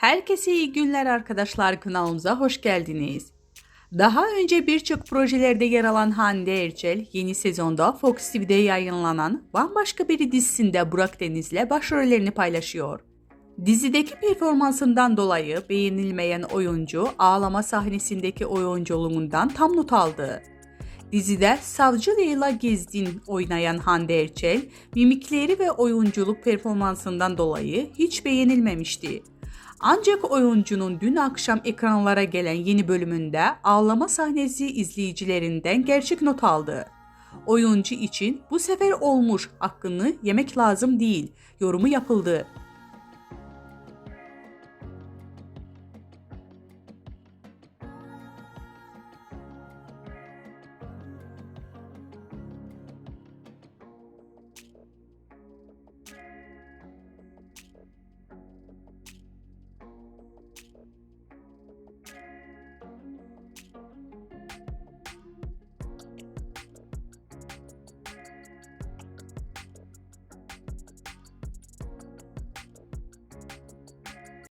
Herkese iyi günler arkadaşlar kanalımıza hoş geldiniz. Daha önce birçok projelerde yer alan Hande Erçel yeni sezonda Fox TV'de yayınlanan Bambaşka Biri dizisinde Burak Deniz'le başrollerini paylaşıyor. Dizideki performansından dolayı beğenilmeyen oyuncu ağlama sahnesindeki oyunculuğundan tam not aldı. Dizide Savcı Leyla Gezdin oynayan Hande Erçel, mimikleri ve oyunculuk performansından dolayı hiç beğenilmemişti. Ancak oyuncunun dün akşam ekranlara gelen yeni bölümünde ağlama sahnesi izleyicilerinden gerçek not aldı. Oyuncu için bu sefer olmuş hakkını yemek lazım değil yorumu yapıldı.